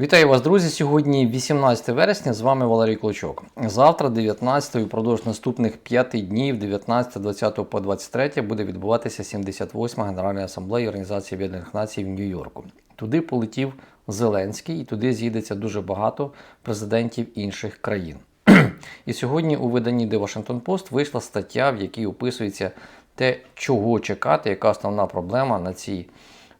Вітаю вас, друзі! Сьогодні 18 вересня. З вами Валерій Клочок. Завтра, 19 і впродовж наступних 5 днів, 19, 20 по 23, буде відбуватися 78-ма Генеральна асамблея Організації Об'єднаних Націй в Нью-Йорку. Туди полетів Зеленський, і туди з'їдеться дуже багато президентів інших країн. І сьогодні у виданні The Washington Post вийшла стаття, в якій описується те, чого чекати, яка основна проблема на цій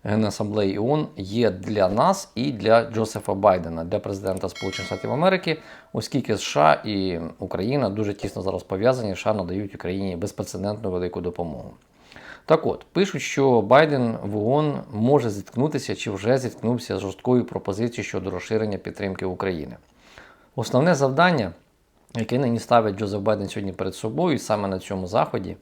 Генасамблеї ООН є для нас і для Джозефа Байдена, для президента Сполучених Штатів Америки, оскільки США і Україна дуже тісно зараз пов'язані, США надають Україні безпрецедентну велику допомогу. Так от, пишуть, що Байден в ООН може зіткнутися чи вже зіткнувся з жорсткою пропозицією щодо розширення підтримки України. Основне завдання, яке нині ставить Джозеф Байден сьогодні перед собою, саме на цьому заході,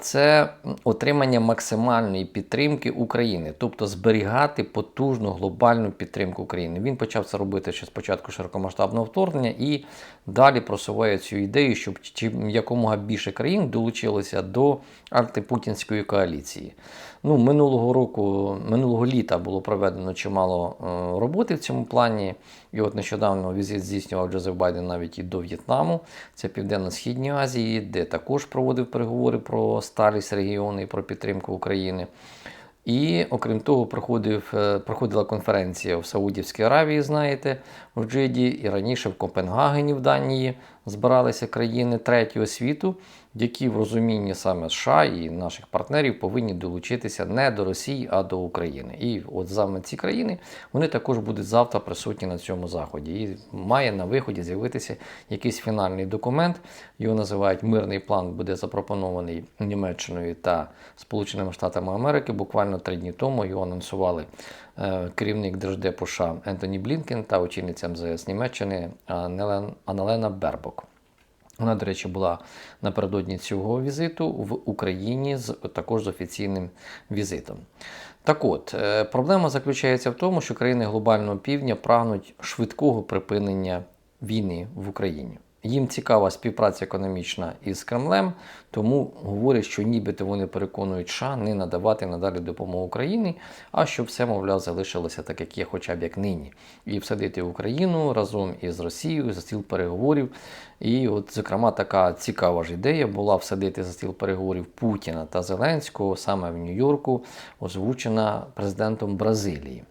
це отримання максимальної підтримки України, тобто зберігати потужну глобальну підтримку України. Він почав це робити ще з початку широкомасштабного вторгнення і далі просуває цю ідею, щоб чим якомога більше країн долучилося до антипутінської коаліції. Ну, минулого року, минулого літа було проведено чимало е, роботи в цьому плані. І от нещодавно візит здійснював Джозеф Байден навіть і до В'єтнаму, це Південно-Східній Азії, де також проводив переговори про старість регіону і про підтримку України. І окрім того, проходив, е, проходила конференція в Саудівській Аравії, знаєте, в Джиді, і раніше в Копенгагені в Данії збиралися країни третього світу, які в розумінні саме США і наших партнерів повинні долучитися не до Росії, а до України. І от саме ці країни вони також будуть завтра присутні на цьому заході. І має на виході з'явитися якийсь фінальний документ. Його називають мирний план, буде запропонований Німеччиною та Сполученими Штатами Америки. Буквально три дні тому його анонсували керівник Держдепу США Ентоні Блінкен та очільниця МЗС Німеччини Аналена Бербок. Вона, до речі, була напередодні цього візиту в Україні з також з офіційним візитом. Так от, е, проблема заключається в тому, що країни глобального півдня прагнуть швидкого припинення війни в Україні. Їм цікава співпраця економічна із Кремлем, тому говорять, що нібито вони переконують США не надавати надалі допомогу Україні, а щоб все, мовляв, залишилося так, як є, хоча б як нині, і всадити Україну разом із Росією за стіл переговорів. І, от, зокрема, така цікава ж ідея була всадити за стіл переговорів Путіна та Зеленського саме в Нью-Йорку, озвучена президентом Бразилії.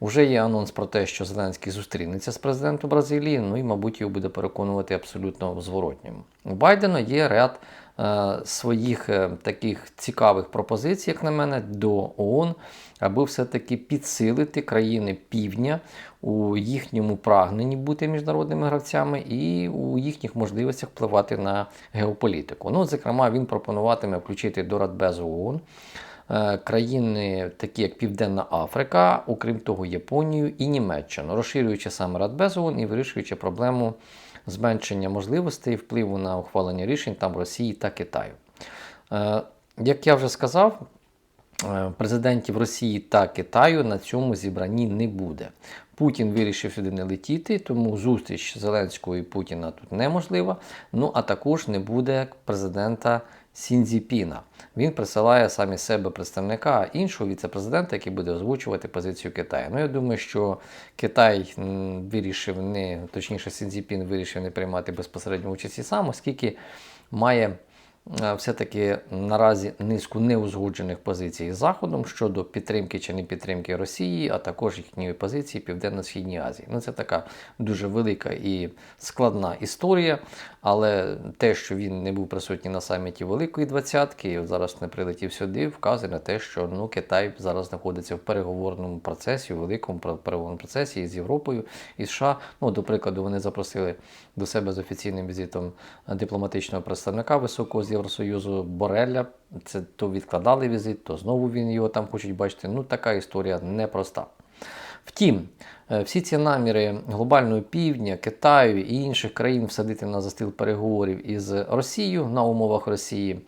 Уже є анонс про те, що Зеленський зустрінеться з президентом Бразилії, ну і, мабуть, його буде переконувати абсолютно в зворотньому. У Байдена є ряд е, своїх е, таких цікавих пропозицій, як на мене, до ООН, аби все-таки підсилити країни півдня у їхньому прагненні бути міжнародними гравцями і у їхніх можливостях впливати на геополітику. Ну, зокрема, він пропонуватиме включити до Радбезу ООН країни, такі як Південна Африка, окрім того, Японію і Німеччину, розширюючи саме Радбез і вирішуючи проблему зменшення можливостей впливу на ухвалення рішень там Росії та Китаю. Е, Як я вже сказав, е, президентів Росії та Китаю на цьому зібранні не буде. Путін вирішив сюди не летіти, тому зустріч Зеленського і Путіна тут неможлива. Ну а також не буде президента Сінзіпіна. Він присилає самі себе представника іншого віце-президента, який буде озвучувати позицію Китаю. Ну я думаю, що Китай вирішив не, точніше, Сінзіпін вирішив не приймати безпосередньо участі сам, оскільки має все-таки наразі низку неузгоджених позицій з Заходом щодо підтримки чи не підтримки Росії, а також їхньої позиції Південно-Східній Азії. Ну, це така дуже велика і складна історія, але те, що він не був присутній на саміті Великої Двадцятки, і зараз не прилетів сюди, вказує на те, що ну, Китай зараз знаходиться в переговорному процесі, у великому пер- переговорному процесі із Європою і США. Ну, до прикладу, вони запросили до себе з офіційним візитом дипломатичного представника високого з Євросоюзу Борелля. Це то відкладали візит, то знову він його там хочуть бачити. Ну, така історія непроста. Втім, е, всі ці наміри глобального півдня, Китаю і інших країн всадити на застіл переговорів із Росією на умовах Росії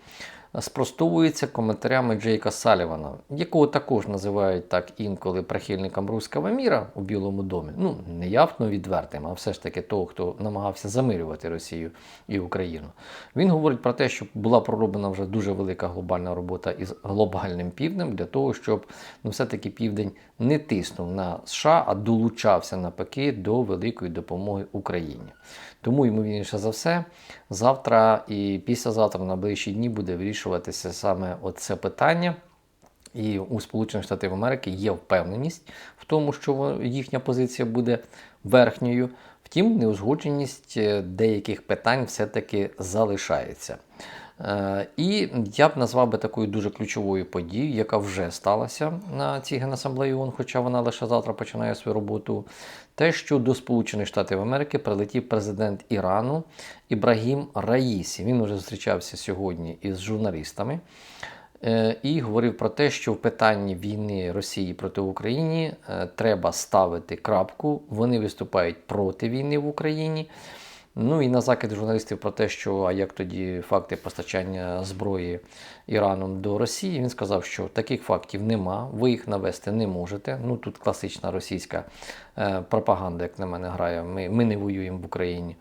спростовується коментарями Джейка Салівана, якого також називають так інколи прихильником руського міра у Білому домі. Ну, не явно відвертим, а все ж таки того, хто намагався замирювати Росію і Україну. Він говорить про те, що була пророблена вже дуже велика глобальна робота із глобальним півднем для того, щоб ну, все-таки південь не тиснув на США, а долучався навпаки до великої допомоги Україні. Тому, ймовірніше за все, завтра і післязавтра на ближчі дні буде вирішуватися саме оце питання. І у Сполучених Штатів Америки є впевненість в тому, що їхня позиція буде верхньою. Втім, неузгодженість е, деяких питань все-таки залишається. Е, І я б назвав би такою дуже ключовою подією, яка вже сталася на цій генасамблеї ООН, хоча вона лише завтра починає свою роботу. Те, що до Сполучених Штатів Америки прилетів президент Ірану Ібрагім Раїсі. Він вже зустрічався сьогодні із журналістами. Е, і говорив про те, що в питанні війни Росії проти України е, треба ставити крапку. Вони виступають проти війни в Україні. Ну і на закид журналістів про те, що а як тоді факти постачання зброї Іраном до Росії, він сказав, що таких фактів нема, ви їх навести не можете. Ну тут класична російська е, пропаганда, як на мене грає. Ми, ми не воюємо в Україні.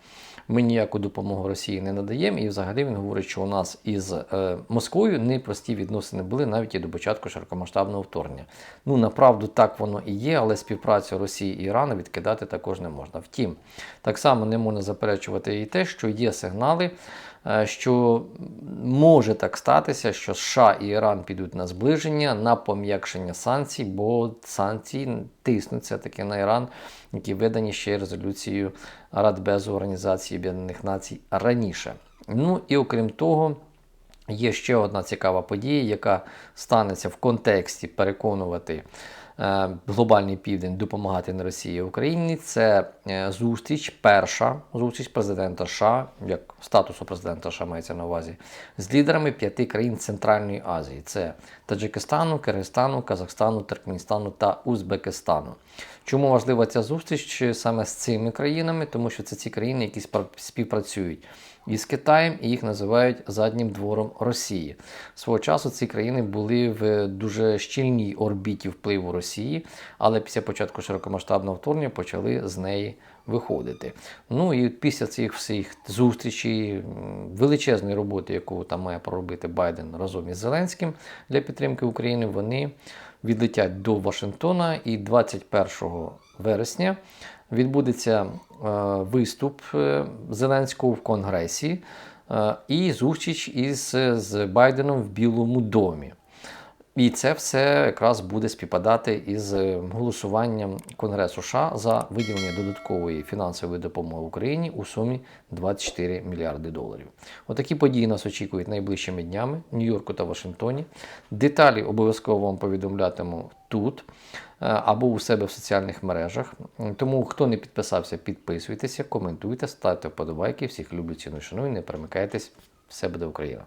Ми ніяку допомогу Росії не надаємо. І взагалі він говорить, що у нас із е, Москвою непрості відносини були навіть і до початку широкомасштабного вторгнення. Ну направду так воно і є, але співпрацю Росії і Ірану відкидати також не можна. Втім, так само не можна заперечувати і те, що є сигнали. Е, Що може так статися, що США і Іран підуть на зближення, на пом'якшення санкцій, бо санкції тиснуться таки на Іран, які видані ще резолюцією Радбезу Організації Об'єднаних Націй раніше. Ну і окрім того, Є ще одна цікава подія, яка станеться в контексті переконувати глобальний південь допомагати на Росії Україні. Це е, зустріч, перша зустріч президента США, як статусу президента США мається на увазі, з лідерами п'яти країн Центральної Азії: це Таджикистану, Киргизстану, Казахстану, Туркменістану та Узбекистану. Чому важлива ця зустріч саме з цими країнами? Тому що це ці країни, які співпрацюють із Китаєм, і їх називають заднім двором Росії. Свого часу ці країни були в дуже щільній орбіті впливу Росії, але після початку широкомасштабного вторгнення почали з неї виходити. Ну і після цих всіх зустрічей, величезної роботи, яку там має проробити Байден разом із Зеленським для підтримки України, вони відлетять до Вашингтона і 21 вересня відбудеться е, виступ е, Зеленського в Конгресі е, і зустріч із з Байденом в Білому домі. І це все якраз буде співпадати із е, голосуванням Конгресу США за виділення додаткової фінансової допомоги Україні у сумі 24 мільярди доларів. Отакі події нас очікують найближчими днями в Нью-Йорку та Вашингтоні. Деталі обов'язково вам повідомлятиму тут е, або у себе в соціальних мережах. Тому, хто не підписався, підписуйтеся, коментуйте, ставте вподобайки. Всіх люблю, ціную, шаную, не перемикайтесь. Все буде Україна!